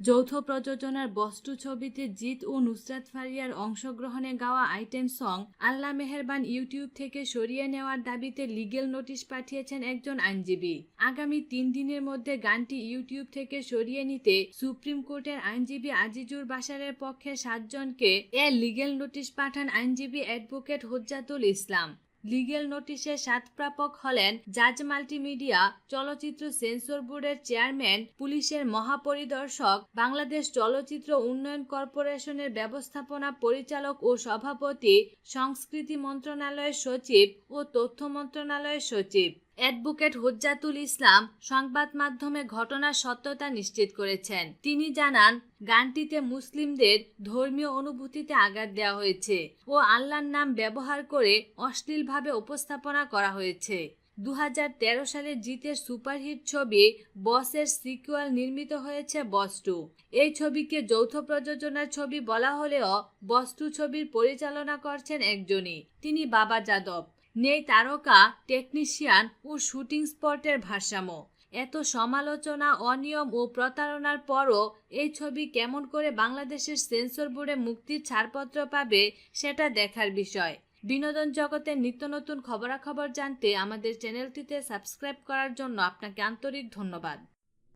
যৌথ প্রযোজনার বস্তু ছবিতে জিৎ ও নুসরাত ফারিয়ার অংশগ্রহণে গাওয়া আইটেম সং আল্লাহ মেহেরবান ইউটিউব থেকে সরিয়ে নেওয়ার দাবিতে লিগেল নোটিশ পাঠিয়েছেন একজন আইনজীবী। আগামী তিন দিনের মধ্যে গানটি ইউটিউব থেকে সরিয়ে নিতে সুপ্রিম কোর্টের আইনজীবী আজিজুর বাসারের পক্ষে সাতজনকে এ লিগেল নোটিশ পাঠান আইনজীবী অ্যাডভোকেট হুজ্জাতুল ইসলাম। লিগেল নোটিশের সাত প্রাপক হলেন জাজ মাল্টিমিডিয়া চলচ্চিত্র সেন্সর বোর্ডের চেয়ারম্যান, পুলিশের মহাপরিদর্শক, বাংলাদেশ চলচ্চিত্র উন্নয়ন কর্পোরেশনের ব্যবস্থাপনা পরিচালক ও সভাপতি, সংস্কৃতি মন্ত্রণালয়ের সচিব ও তথ্য মন্ত্রণালয়ের সচিব। অ্যাডভোকেট হুজ্জাতুল ইসলাম সংবাদ মাধ্যমে ঘটনার সত্যতা নিশ্চিত করেছেন। তিনি জানান, গানটিতে মুসলিমদের ধর্মীয় অনুভূতিতে আঘাত দেওয়া হয়েছে ও আল্লাহর নাম ব্যবহার করে অশ্লীলভাবে উপস্থাপনা করা হয়েছে। দু হাজার তেরো সালে জিতের সুপারহিট ছবি বসের সিকুয়াল নির্মিত হয়েছে বস টু। এই ছবিকে যৌথ প্রযোজনার ছবি বলা হলেও বস্তু ছবির পরিচালনা করছেন একজনই, তিনি বাবা যাদব। নেই তারকা টেকনিশিয়ান ও শুটিং স্পটের ভারসাম্য। এত সমালোচনা, অনিয়ম ও প্রতারণার পরও এই ছবি কেমন করে বাংলাদেশের সেন্সর বোর্ডে মুক্তির ছাড়পত্র পাবে, সেটা দেখার বিষয়। বিনোদন জগতের নিত্য নতুন খবরাখবর জানতে আমাদের চ্যানেলটিতে সাবস্ক্রাইব করার জন্য আপনাকে আন্তরিক ধন্যবাদ।